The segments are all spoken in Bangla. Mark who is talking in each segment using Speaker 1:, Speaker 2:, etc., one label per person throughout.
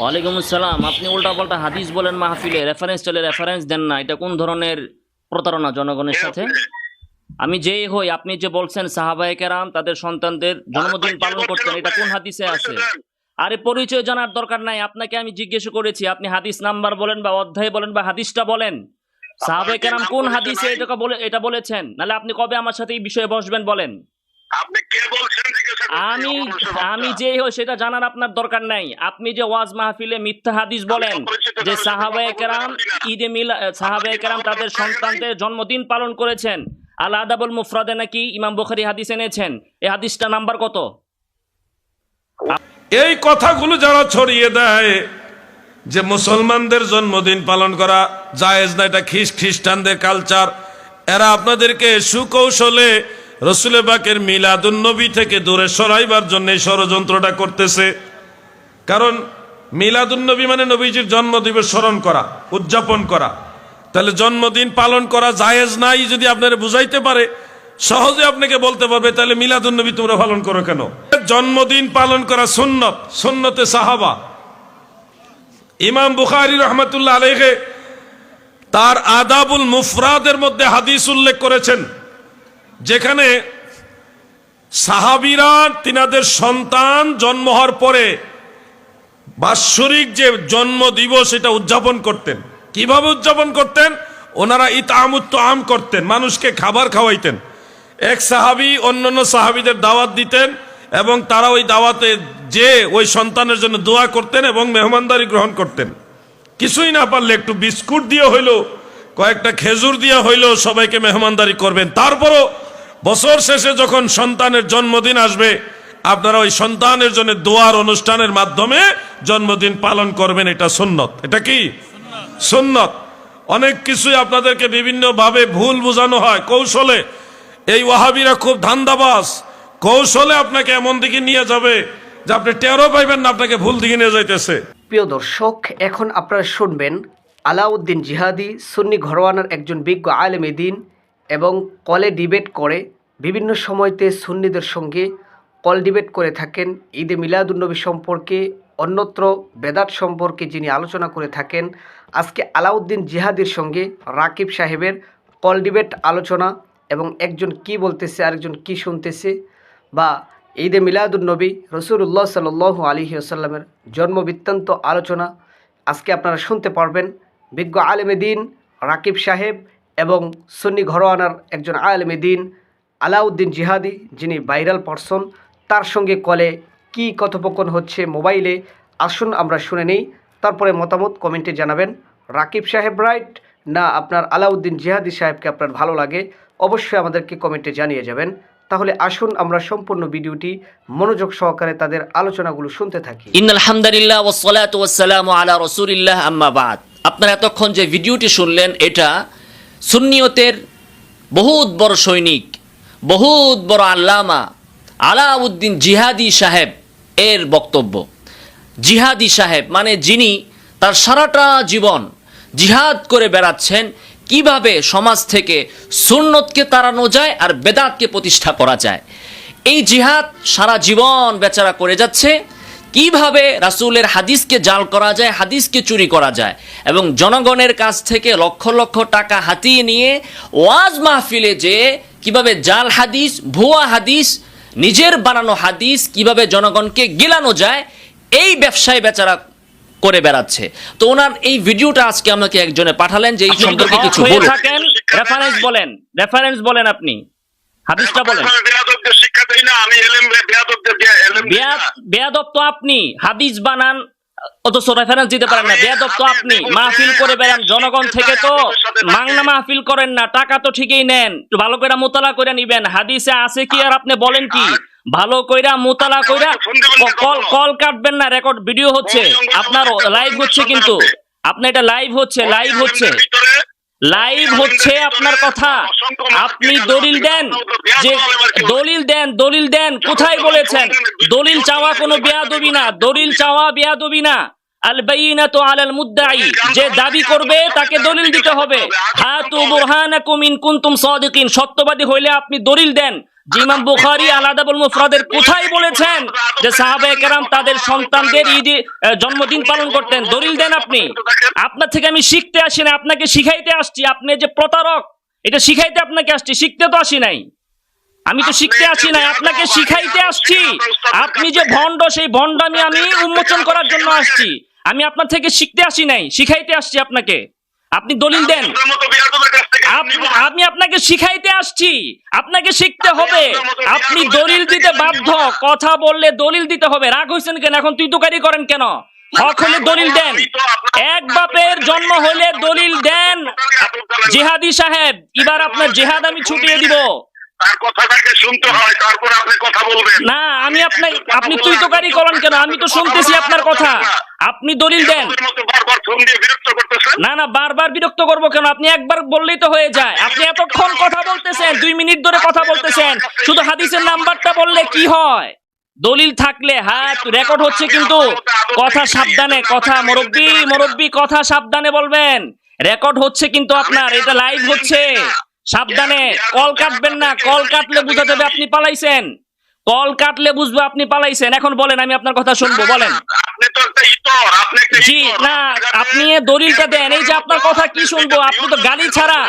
Speaker 1: ওয়ালাইকুম আসসালাম। আপনি উল্টাপাল্টা হাদিস বলেন মাহফিলে রেফারেন্স চলে রেফারেন্স দেন না। এটা কোন ধরনের প্রতারণা জনগণের সাথে? আমি যেই হই আপনি যে বলছেন সাহাবায়ে কেরাম তাদের সন্তানদের জন্মদিন পালন করতেন এটা কোন হাদিসে আছে? আরে পরিচয় জানার দরকার নাই আপনাকে আমি জিজ্ঞেস করেছি আপনি হাদিস নাম্বার বলেন বা অধ্যায় বলেন বা হাদিসটা বলেন। সাহাবায়ে কেরাম কোন হাদিসে এটা বলে এটা বলেছেন? নাহলে আপনি কবে আমার সাথে এই বিষয়ে বসবেন বলেন?
Speaker 2: আপনি কে বলছেন
Speaker 1: আমি আমি
Speaker 2: বাচ্চা।
Speaker 1: যে হই সেটা জানার আপনার দরকার নাই। আপনি যে ওয়াজ মাহফিলে মিথ্যা হাদিস বলেন যে সাহাবায়ে কেরাম ঈদে মিলা সাহাবায়ে কেরাম তাদের সন্তানদের জন্মদিন পালন করেছেন। আল আদাবুল মুফরাদে নাকি ইমাম বুখারী হাদিস এনেছেন। এই হাদিসটা নাম্বার কত?
Speaker 3: এই কথাগুলো যারা ছড়িয়ে দেয় যে মুসলমানদের জন্মদিন পালন করা জায়েজ না এটা খ্রিস খ্রিস্টানদের কালচার এরা আপনাদেরকে সুকৌশলে রসুলে বাকের মিলাদুন্নবী থেকে দূরে সরাইবার জন্য এই ষড়যন্ত্রটা করতেছে। কারণ মিলাদুন্নবী মানে নবীজির জন্মদিবস স্মরণ করা, উদযাপন করা। তাহলে জন্মদিন পালন করা জায়েজ নাই যদি আপনারা বুঝাইতে পারে, সহজে আপনাকে বলতে পারবে, তাহলে মিলাদুন্নবী তোমরা পালন করো কেন? জন্মদিন পালন করা সুন্নত, সুন্নতে সাহাবা। ইমাম বুখারি রহমতুল্লাহ আলহে তার আদাবুল মুফরাদের মধ্যে হাদিস উল্লেখ করেছেন। যেখানে সাহাবিরা তিনাদের সন্তান জন্ম হওয়ার পরে বাৎসরিক যে জন্ম দিবস এটা উদযাপন করতেন। কীভাবে উদযাপন করতেন? ওনারা ইতামুত্ত আম করতেন, মানুষকে খাবার খাওয়াইতেন। এক সাহাবি অন্যান্য সাহাবিদের দাওয়াত দিতেন এবং তারা ওই দাওয়াতে যে ওই সন্তানের জন্য দোয়া করতেন এবং মেহমানদারি গ্রহণ করতেন। কিছুই না পারলে একটু বিস্কুট দিয়ে হইল, কয়েকটা খেজুর দিয়ে হইল সবাইকে মেহমানদারি করবেন। তারপরও বছর শেষে যখন সন্তানের জন্মদিন আসবে, আপনারা ওই সন্তানের জন্য দোয়ার অনুষ্ঠানের মাধ্যমে জন্মদিন পালন করবেন, এটা সুন্নত। এটা কি? সুন্নত। অনেক কিছুই আপনাদেরকে বিভিন্ন ভাবে ভুল বোঝানো হয়, কৌশলে। এই ওয়াহাবিরা খুব ধান্দাবাজ। কৌশলে আপনাকে এমন দিকে নিয়ে যাবে যে আপনি টেরও পাইবেন না, আপনাকে ভুল দিকে নিয়ে যাইতেছে।
Speaker 4: প্রিয় দর্শক, এখন আপনারা শুনবেন আলাউদ্দিন জিহাদি, সুন্নি ঘরোয়ানার একজন বিজ্ঞ আলেম দিন। এবং কলে ডিবেট করে বিভিন্ন সময়তে সুন্নিদের সঙ্গে কল ডিবেট করে থাকেন। ঈদে মিলাদুন্নবী সম্পর্কে অন্যত্র বেদাত সম্পর্কে যিনি আলোচনা করে থাকেন, আজকে আলাউদ্দিন জিহাদির সঙ্গে রাকিব সাহেবের কল ডিবেট আলোচনা এবং একজন কি বলতেছে, আরেকজন কি শুনতেছে বা ঈদে মিলাদুন্নবী রসুল্লাহ সাল আলী আসাল্লামের জন্মবৃত্তান্ত আলোচনা আজকে আপনারা শুনতে পারবেন। বিজ্ঞ আলেমে দিন রাকিব সাহেব এবং সুন্নি ঘরোয়ানার একজন আলেমে দিন, আলাউদ্দিন জিহাদি, যিনি ভাইরাল পারসন, তার সঙ্গে কলে কি কথোপকথন হচ্ছে মোবাইলে, আসুন আমরা শুনে নেই। তারপরে মতামত কমেন্টে জানাবেন। রাকিব সাহেব রাইট? না, আপনার আলাউদ্দিন জিহাদি সাহেবকে আপনার ভালো লাগে, অবশ্যই আমাদেরকে কমেন্টে জানিয়ে যাবেন। তাহলে আসুন আমরা সম্পূর্ণ ভিডিওটি মনোযোগ সহকারে তাদের আলোচনাগুলো শুনতে থাকি।
Speaker 1: আলা রাসূলিল্লাহ আপনারা এতক্ষণ যে ভিডিওটি শুনলেন, এটা সুন্নিয়তের বহুত বড় সৈনিক, বহুত বড় আল্লামা আলাউদ্দিন জিহাদি সাহেব এর বক্তব্য। জিহাদি সাহেব মানে যিনি তার সারাটা জীবন জিহাদ করে বেড়াচ্ছেন, কীভাবে সমাজ থেকে সুন্নতকে তাড়ানো যায় আর বেদাতকে প্রতিষ্ঠা করা যায়। এই জিহাদ সারা জীবন বেচারা করে যাচ্ছে কীভাবে রাসূলের হাদিসকে জাল করা যায় হাদিসকে চুরি করা যায়? এবং জনগণের কাছ থেকে লক্ষ লক্ষ টাকা হাতিয়ে নিয়ে ওয়াজ মাহফিলে যে কীভাবে জাল হাদিস ভুয়া হাদিস নিজের বানানো হাদিস কীভাবে জনগণকে গিলানো যায় এই ব্যবসায় বেচারা করে বেড়াচ্ছে। তো ওনার এই ভিডিওটা আজকে আমাকে একজনে পাঠালেন যে এই সম্পর্কে কিছু থাকেন রেফারেন্স বলেন রেফারেন্স বলেন আপনি। হাদিসটা বলেন।
Speaker 2: শিক্ষা দেই না আমি এলেম বেয়াদবদের দিয়ে এলেম
Speaker 1: বেয়াদব তো আপনি হাদিস বানান অথচ রেফারেন্স দিতে পারেন না। বেয়াদব তো আপনি মাহফিল করে বেড়ান জনগণ থেকে তো। মাংনা মাহফিল করেন না টাকা তো ঠিকই নেন ভালো করে মোতালা করে নিবেন। হাদিসে আছে কি আর আপনি বলেন কি? ভালো কইরা মোতালা কইরা কল কল কাটবেন না রেকর্ড ভিডিও হচ্ছে। আপনার লাইভ হচ্ছে কিন্তু। আপনার এটা লাইভ হচ্ছে লাইভ হচ্ছে। লাইভ হচ্ছে আপনার কথা। আপনি দলিল দেন, যে দলিল দেন দলিল দেন, কোথায় বলেছেন? দলিল চাওয়া কোনো বেয়াদবি না, দলিল চাওয়া বেয়াদবি না। আল বাইনাতু আলাল মুদ্দাই যে দাবি করবে তাকে দলিল দিতে হবে। হাতু বুরহানাকুম কুনতুম সাদিকিন, সত্যবাদী হইলে আপনি দলিল দেন।
Speaker 2: যে ইমাম বুখারী আল মুফরাদের কোথায় বলেছেন যে সাহাবায়ে কেরাম তাদের সন্তানদের ঈদ জন্মদিন পালন করতেন? দলিল দেন আপনি। আপনার থেকে আমি শিখতে আসি না আপনাকে শিখাইতে আসছি। আপনি যে প্রতারক, এটা শিখাইতে আপনাকে আসছি, শিখতে তো আসি নাই। আমি তো শিখতে আসি নাই, আপনাকে শিখাইতে আসছি। আপনি যে ভণ্ড, সেই ভণ্ডামি আমি উন্মোচন করার জন্য আসছি। আমি আপনার থেকে শিখতে আসি নাই, শিখাইতে আসছি আপনাকে। আপনি দলিল দেন। আমি আপনাকে শিখাইতে আসছি। আপনাকে শিখতে হবে। আপনি দলিল দিতে বাধ্য। কথা বললে দলিল দিতে হবে। রাগ হয়েছেন কেন? এখন তুই তোকারি করেন কেন? হক হলে দলিল দেন। এক বাপের জন্ম হলে দলিল দেন। জেহাদি সাহেব এবার আপনার জেহাদ আমি ছুটিয়ে দিব।
Speaker 5: তার কথাটাকে শুনতে হয় তারপর আপনি কথা বলবেন।
Speaker 2: না আমি আপনার আপনি তুই তোকারি করেন কেন? আমি তো শুনতেছি আপনার কথা। আপনি দলিল দেন। না না বারবার বিরক্ত করব কেন? আপনি একবার বললেই তো হয়ে যায়। আপনি এতক্ষণ কথা বলতেছেন দুই মিনিট ধরে কথা বলতেছেন। শুধু হাদিসের নাম্বারটা বললে কি হয়? দলিল থাকলে হাত রেকর্ড হচ্ছে কিন্তু। কথা সাবধানে কথা মুরব্বি মুরব্বি কথা সাবধানে বলবেন। রেকর্ড হচ্ছে কিন্তু আপনার এটা লাইভ হচ্ছে। সাবধানে কল কাটবেন না কল কাটলে বুঝা যাবে আপনি পালাইছেন। কল কাটলে বুঝব আপনি পালাইছেন। এখন বলেন আমি আপনার কথা শুনব বলেন। জি না আপনি দলিলটা দেন। এই যে আপনার কথা কি শুনব? আপনি তো গালি ছাড়া।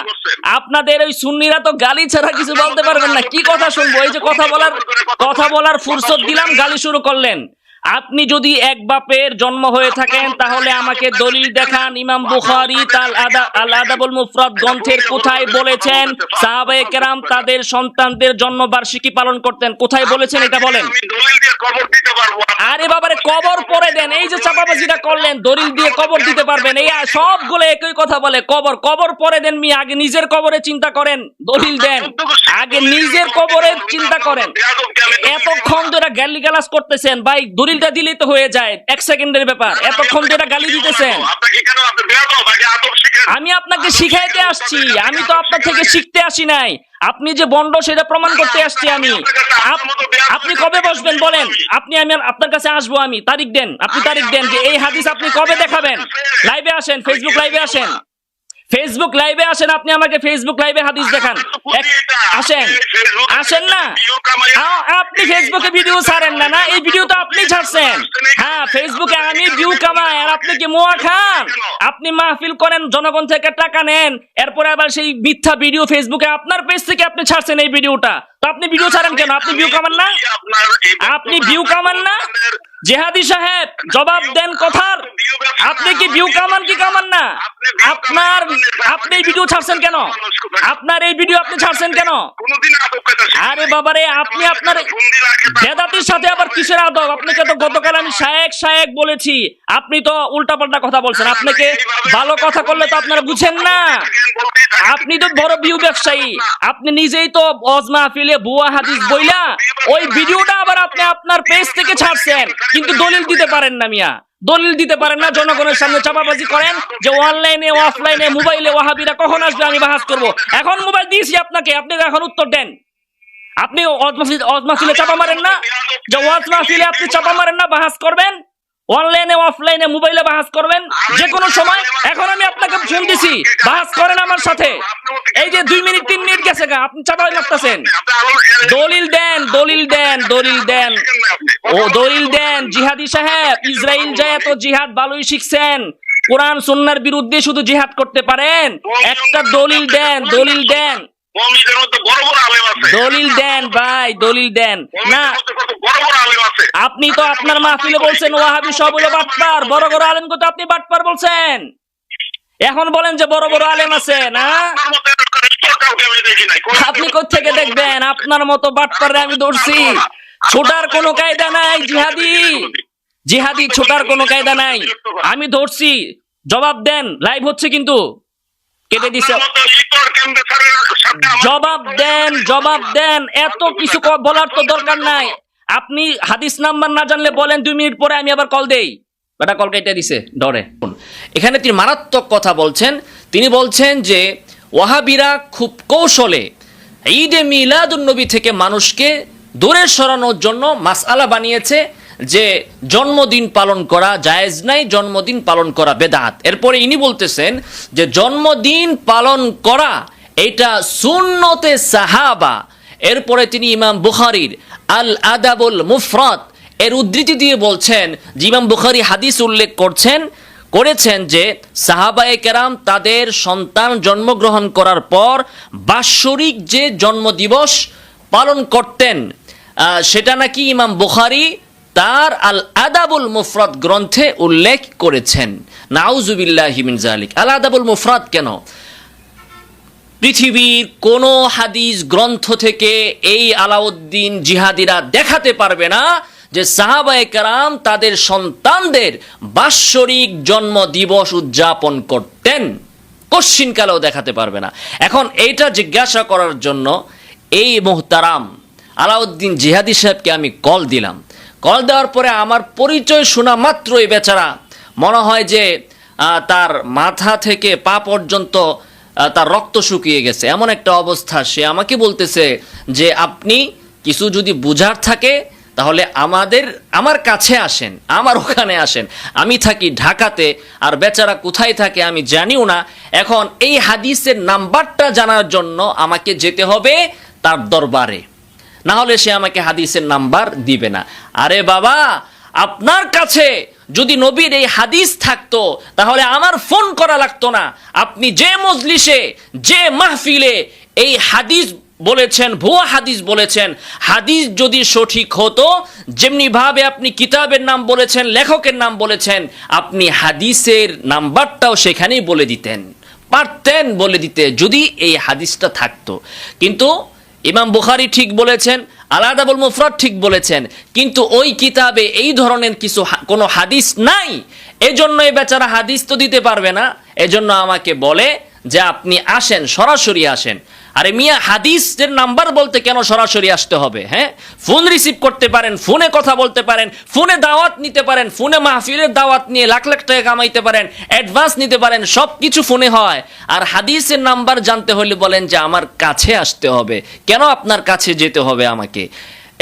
Speaker 2: আপনাদের ওই সুন্নিরা তো গালি ছাড়া কিছু বলতে পারবেন না। কি কথা শুনব? এই যে কথা বলার কথা বলার ফুরসত দিলাম গালি শুরু করলেন। আপনি যদি এক বাপের জন্ম হয়ে থাকেন, তাহলে আমাকে দলিল দেখান। ইমাম বুখারি তাল আদা আল আদাবুল মুফরাদ গ্রন্থের কোথায় বলেছেন? সাহাবায়ে কেরাম তাদের সন্তানদের জন্মবার্ষিকী পালন করতেন। কোথায় বলেছেন এটা বলেন?
Speaker 5: দলিল দিয়ে দিতে পারব।
Speaker 2: আরে বাবারে, কবর পরে দেন। এই যে চাপাবাজিটা করলেন, দলিল দিয়ে কবর দিতে পারবেন। এই সবগুলো একই কথা বলে, কবর কবর পরে দেন মি আগে নিজের কবরে চিন্তা করেন, দলিল দেন। আগে নিজের কবরে চিন্তা করেন। এতক্ষণ ধরে গালি গালাস করতেছেন, ভাই, দলিলটা দিলেই তো হয়ে যায়, এক সেকেন্ডের ব্যাপার। এতক্ষণ ধরে গালি দিতেছেন। আমি আপনাকে শিখাইতে আসছি, আমি তো আপনার থেকে শিখতে আসি নাই। আপনি যে বন্ড সেটা প্রমাণ করতে আসছি আমি। আপ- আপনি কবে বসবেন বলেন? আপনি আমি আপনার কাছে আসব আমি। তারিখ দেন। আপনি তারিখ দেন যে এই হাদিস আপনি কবে দেখাবেন? লাইভে আসেন ফেসবুক লাইভে আসেন। ফেসবুক লাইভে আসেন আপনি আমাকে ফেসবুক লাইভে হাদিস দেখান। আসেন। আসেন না? আপনি ফেসবুকে ভিডিও ছাড়েন না না? এই ভিডিও তো আপনি ছাড়ছেন। হ্যাঁ ফেসবুকে আমি ভিউ কামাই আর আপনি কি মোয়া খান? আপনি মাহফিল করেন জনগণ থেকে টাকা নেন এরপরে আবার সেই মিথ্যা ভিডিও ফেসবুকে আপনার পেজ থেকে আপনি ছাড়ছেন এই ভিডিওটা। তো আপনি ভিডিও ছাড়েন কেন? আপনি ভিউ কামান না? আপনি ভিউ কামান না? জেহাদি সাহেব, জবাব দেন কথার। আপনি কি ভিউ কামান কি কামান না? আপনার আপনি এই ভিডিও ছাড়ছেন কেন? আপনার এই ভিডিও আপনি ছাড়ছেন কেন? আরে বাবারে, আপনি আপনার বেদাতির সাথে আবার কিসের আদব? আপনাকে তো গতকাল আমি শায়েক শায়েক বলেছি। আপনি তো উল্টাপাল্টা কথা বলছেন। আপনাকে ভালো কথা করলে তো আপনারা বুঝেন না। আপনি তো বড় বিউ ব্যবসায়ী। আপনি নিজেই তো অজ মাহফিলে বুয়া হাদিস বইলা, ওই ভিডিওটা আবার আপনি আপনার পেজ থেকে ছাড়ছেন। কিন্তু দলিল দিতে পারেন না মিয়া। দলিল দিতে পারেন না, জনগণের সামনে চাপাবাজি করেন যে অনলাইনে, অফলাইনে, মোবাইলে ওয়াহাবিরা কখন আসবে, আমি বাহাস করব। এখন মোবাইল দিয়েছি আপনাকে, আপনি এখন উত্তর দেন। আপনি মাহফিলে চাপা মারেন না। যে ওয়াজ আপনি চাপা মারেন না, বাহাস করবেন। অনলাইনে অফলাইনে মোবাইলে বাহাস করবেন? যে কোনো সময়। এখন আমি আপনাকে ফোন দিছি। বাহাস করেন আমার সাথে। এই যে দুই মিনিট, তিন মিনিট গেছে গা। আপনি চাপা লাগতেছেন দলিল দেন দলিল দেন দলিল দেন। ও, দলিল দেন। জিহাদি সাহেব ইসরায়েল যায় এত জিহাদ ভালোই শিখছেন, কোরআন, সুন্নার বিরুদ্ধে শুধু জিহাদ করতে পারেন। একটা দলিল দেন দলিল দেন।
Speaker 5: আলেম
Speaker 2: দলিল দেন ভাই দলিল দেন। না।
Speaker 5: কত আলেম
Speaker 2: আপনি তো আপনার মাহফিলে বলছেন ওয়াহাবি সব হলো বাটপার বড় বড় আলেমকে তো আপনি বাটপার বলছেন? এখন বলেন যে বড় বড় আলেম আছে না? আপনি কোথেকে দেখবেন? আপনার মতো বাটপারে আমি ধরছি। ছোটার কোনো কায়দা নাই জিহাদি। জিহাদি ছোটার কোনো কায়দা নাই। আমি ধরছি। জবাব দেন লাইভ হচ্ছে কিন্তু। কেটে দিছে? জবাব দেন জবাব দেন এত কিছু বলার তো দরকার নাই। আপনি হাদিস নাম্বার না জানলে বলেন দুই মিনিট পরে আমি আবার কল দেই। বেটা কল কেটে দিছে ডরে এখানে তিনি মারাত্মক কথা বলছেন। তিনি বলছেন যে ওয়াহাবিরা খুব কৌশলে ঈদে মিলাদুন্নবী থেকে মানুষকে দূরে সরানোর জন্য মাসআলা বানিয়েছে। যে জন্মদিন পালন করা জায়েজ নাই, জন্মদিন পালন করা বেদাত। এরপরে ইনি বলতেছেন যে জন্মদিন পালন করা এটা সুন্নতে সাহাবা।
Speaker 1: এরপরে তিনি ইমাম বুখারির আল আদাবুল মুফরত এর উদ্ধৃতি দিয়ে বলছেন, যে ইমাম বুখারি হাদিস উল্লেখ করছেন, করেছেন যে সাহাবায়ে কেরাম তাদের সন্তান জন্মগ্রহণ করার পর বাৎসরিক যে জন্মদিবস পালন করতেন সেটা নাকি ইমাম বুখারি তার আল আদাবুল মুফরাদ গ্রন্থে উল্লেখ করেছেন। নাউজুবিল্লাহিমিন জালিক আল আদাবুল মুফরাদ কেন? পৃথিবীর কোনো হাদিস গ্রন্থ থেকে এই আলাউদ্দিন জিহাদিরা দেখাতে পারবে না যে সাহাবায়ে কারাম তাদের সন্তানদের বাৎসরিক জন্ম দিবস উদযাপন করতেন। কশ্চিনকালেও দেখাতে পারবে না। এখন এইটা জিজ্ঞাসা করার জন্য এই মোহতারাম আলাউদ্দিন জিহাদি সাহেবকে আমি কল দিলাম। কল দেওয়ার পরে আমার পরিচয় শোনা মাত্র এই বেচারা মনে হয় যে তার মাথা থেকে পা পর্যন্ত তার রক্ত শুকিয়ে গেছে। এমন একটা অবস্থা। সে আমাকে বলতেছে যে, আপনি কিছু যদি বুঝার থাকে, তাহলে আমাদের, আমার কাছে আসেন, আমার ওখানে আসেন। আমি থাকি ঢাকাতে, আর বেচারা কোথায় থাকে আমি জানিও না। এখন এই হাদিসের নাম্বারটা জানার জন্য আমাকে যেতে হবে তার দরবারে। না হলে সে আমাকে হাদিসের নাম্বার দিবে না। আরে বাবা, আপনার কাছে যদি নবীর এই হাদিস থাকতো, তাহলে আমার ফোন করা লাগতো না। আপনি যে মজলিসে, যে মাহফিলে এই হাদিস বলেছেন, ভুয়া হাদিস বলেছেন, হাদিস যদি সঠিক হতো, যেমনি ভাবে আপনি কিতাবের নাম বলেছেন, লেখকের নাম বলেছেন, আপনি হাদিসের নাম্বারটাও সেখানেই বলে দিতেন, পারতেন বলে দিতে, যদি এই হাদিসটা থাকতো। কিন্তু ইমাম বুখারি ঠিক বলেছেন, আলাদাবুল মুফরাদ ঠিক বলেছেন, কিন্তু ওই কিতাবে এই ধরনের কিছু কোনো হাদিস নাই। এজন্য এই বেচারা হাদিস তো দিতে পারবে না। এজন্য আমাকে বলে যে আপনি আসেন, সরাসরি আসেন। আরে মিয়া, হাদিসের নাম্বার বলতে কেন সরাসরি আসতে হবে হ্যাঁ? ফোন রিসিভ করতে পারেন, ফোনে কথা বলতে পারেন, ফোনে দাওয়াত নিতে পারেন, ফোনে মাহফিলের দাওয়াত নিয়ে লাখ লাখ টাকা কামাইতে পারেন অ্যাডভান্স নিতে পারেন সব কিছু ফোনে হয়। আর হাদিসের নাম্বার জানতে হলে বলেন যে আমার কাছে আসতে হবে। কেন আপনার কাছে যেতে হবে আমাকে?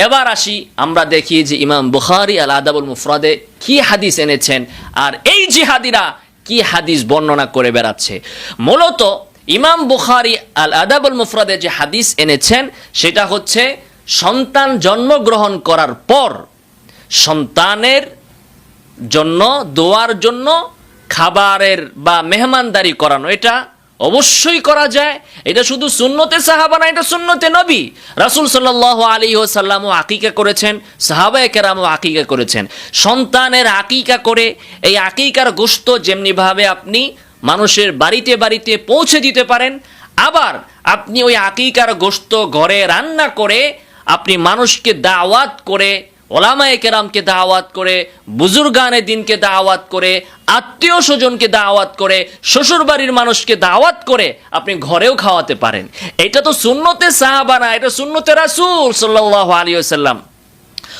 Speaker 1: এবার আসি, আমরা দেখি যে ইমাম বুখারি আল আদাবুল মুফরাদে কি হাদিস এনেছেন, আর এই জিহাদিরা কি হাদিস বর্ণনা করে বেড়াচ্ছে। মূলত ইমাম বুখারি আল আদাবুল মুফরাদে যে হাদিস এনেছেন, সেটা হচ্ছে সন্তান জন্মগ্রহণ করার পর সন্তানের জন্য, দোয়ার জন্য খাবারের বা মেহমানদারি করানো। এটা অবশ্যই করা যায়। এটা শুধু সুন্নতে সাহাবা না, এটা সুন্নতে নবী। রাসুল সাল্লাহ আলী ও সাল্লামও আকিকা করেছেন সাহাবা কেরামও আকিকা করেছেন। সন্তানের আকিকা করে, এই আকিকার গোস্ত যেমনিভাবে আপনি মানুষের বাড়িতে বাড়িতে পৌঁছে দিতে পারেন। আবার আপনি ওই আকিকার গোস্ত ঘরে রান্না করে আপনি মানুষকে দাওয়াত করে, ওলামায়ে কেরামকে দাওয়াত করে, বুজুর্গানে দিনকে দাওয়াত করে, আত্মীয় স্বজনকে দাওয়াত করে শ্বশুর বাড়ির মানুষকে দাওয়াত করে আপনি ঘরেও খাওয়াতে পারেন। এটা তো শূন্যতে সাহাবানা এটা শূন্যতে রাসুল সাল্লাহ আলী সাল্লাম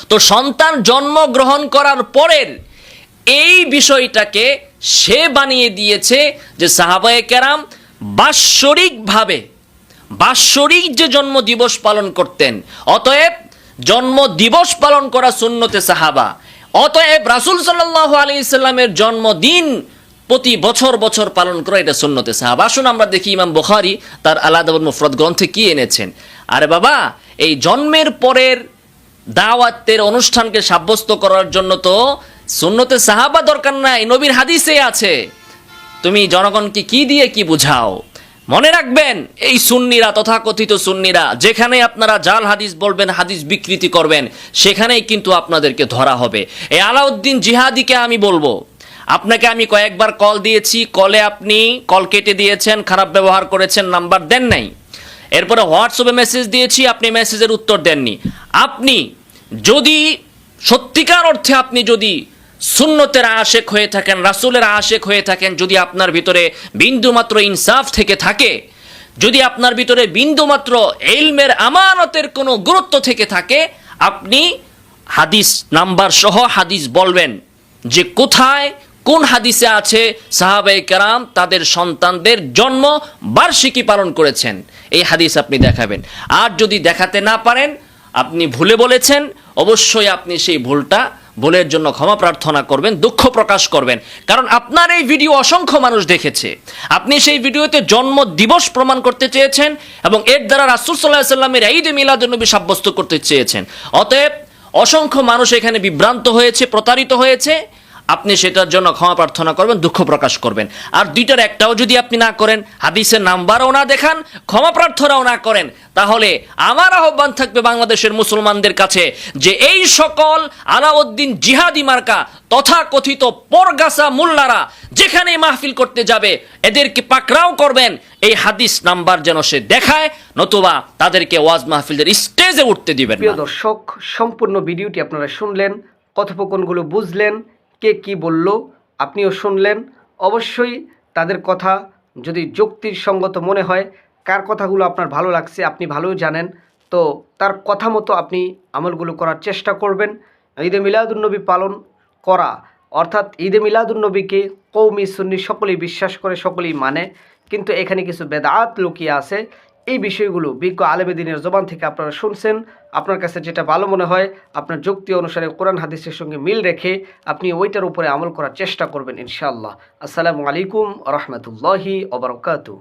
Speaker 1: তো সন্তান জন্মগ্রহণ করার পরের এই বিষয়টাকে সে বানিয়ে দিয়েছে যে সাহাবায়ে কেরাম বাৎসরিকভাবে, বাৎসরিক যে জন্ম দিবস পালন করতেন, অতএব জন্ম দিবস পালন করা সুন্নতে সাহাবা। অতএব রাসুল সাল্লাহ আলী ইসলামের জন্মদিন প্রতি বছর বছর পালন করা এটা সুন্নতে সাহাবা। আসুন আমরা দেখি ইমাম বুখারি তার আলাদাবুল মুফরদ গ্রন্থে কি এনেছেন। আরে বাবা, এই জন্মের পরের দাওয়াতের অনুষ্ঠানকে সাব্যস্ত করার জন্য তো সুন্নতে সাহাবা দরকার নাই, নবীর হাদিসে আছে। তুমি জনগণকে কি দিয়ে কি বুঝাও? মনে রাখবেন, এই সুন্নিরা, তথাকথিত সুন্নিরা, যেখানে আপনারা জাল হাদিস বলবেন, হাদিস বিকৃতি করবেন, সেখানেই কিন্তু আপনাদেরকে ধরা হবে। এই আলাউদ্দিন জিহাদিকে আমি বলব, আপনাকে আমি কয়েকবার কল দিয়েছি, কলে আপনি কল কেটে দিয়েছেন, খারাপ ব্যবহার করেছেন, নাম্বার দেন নাই। এরপরে হোয়াটসঅ্যাপে মেসেজ দিয়েছি, আপনি মেসেজের উত্তর দেননি। আপনি যদি সত্যিকার অর্থে আপনি যদি সুন্নতের আশেক হয়ে থাকেন, রাসূলের আশেক হয়ে থাকেন, যদি আপনার ভিতরে বিন্দুমাত্র ইনসাফ থেকে থাকে, যদি আপনার ভিতরে বিন্দুমাত্র এলমের আমানতের কোনো গুরুত্ব থেকে থাকে, আপনি হাদিস নাম্বার সহ হাদিস বলবেন যে কোথায়, কোন হাদিসে আছে সাহাবাই কারাম তাদের সন্তানদের জন্ম বার্ষিকী পালন করেছেন। এই হাদিস আপনি দেখাবেন। আর যদি দেখাতে না পারেন, আপনি ভুলে বলেছেন, অবশ্যই আপনি সেই ভুলটা ভুলের জন্য ক্ষমা প্রার্থনা করবেন, দুঃখ প্রকাশ করবেন। কারণ আপনার এই ভিডিও অসংখ্য মানুষ দেখেছে। আপনি সেই ভিডিওতে জন্ম দিবস প্রমাণ করতে চেয়েছেন এবং এর দ্বারা রাসুল সাল্লাহ সাল্লামের ঈদ মিলাদুন্নবী সাব্যস্ত করতে চেয়েছেন। অতএব, অসংখ্য মানুষ এখানে বিভ্রান্ত হয়েছে, প্রতারিত হয়েছে। আপনি সেটার জন্য ক্ষমা প্রার্থনা করবেন, দুঃখ প্রকাশ করবেন। আর দুইটার একটাও যদি আপনি না করেন, হাদিসের নাম্বারও না দেখান, ক্ষমা প্রার্থনাও না করেন, তাহলে আমার আহ্বান থাকবে বাংলাদেশের মুসলমানদের কাছে যে এই সকল আলাউদ্দিন জিহাদি মার্কা তথা কথিত পরগাছা মোল্লারা যেখানে মাহফিল করতে যাবে, এদেরকে পাকড়াও করবেন, এই হাদিস নাম্বার যেন সে দেখায়, নতুবা তাদেরকে ওয়াজ মাহফিলের স্টেজে উঠতে দিবেন
Speaker 4: প্রিয় দর্শক, সম্পূর্ণ ভিডিওটি আপনারা শুনলেন, কথোপকথনগুলো বুঝলেন কে কি বলল, আপনিও শুনলেন। অবশ্যই তাদের কথা যদি যুক্তির সঙ্গত মনে হয়, কার কথাগুলো আপনার ভালো লাগছে আপনি ভালোই জানেন। তো তার কথা মতো আপনি আমলগুলো করার চেষ্টা করবেন। ঈদে মিলাদুন্নবী পালন করা, অর্থাৎ ঈদে মিলাদুন্নবীকে কৌমি সুন্নি সকলেই বিশ্বাস করে, সকলেই মানে। কিন্তু এখানে কিছু বেদাত লুকিয়ে আছে এই বিষয়গুলো বিজ্ঞ আলেবেদিনের জবান থেকে আপনারা শুনছেন। আপনার কাছে যেটা ভালো মনে হয়, আপনার যুক্তি অনুসারে কোরআন হাদিসের সঙ্গে মিল রেখে আপনি ওইটার উপরে আমল করার চেষ্টা করবেন ইনশাআল্লাহ। আসসালামু আলাইকুম রহমতুল্লাহি ওবরকাতু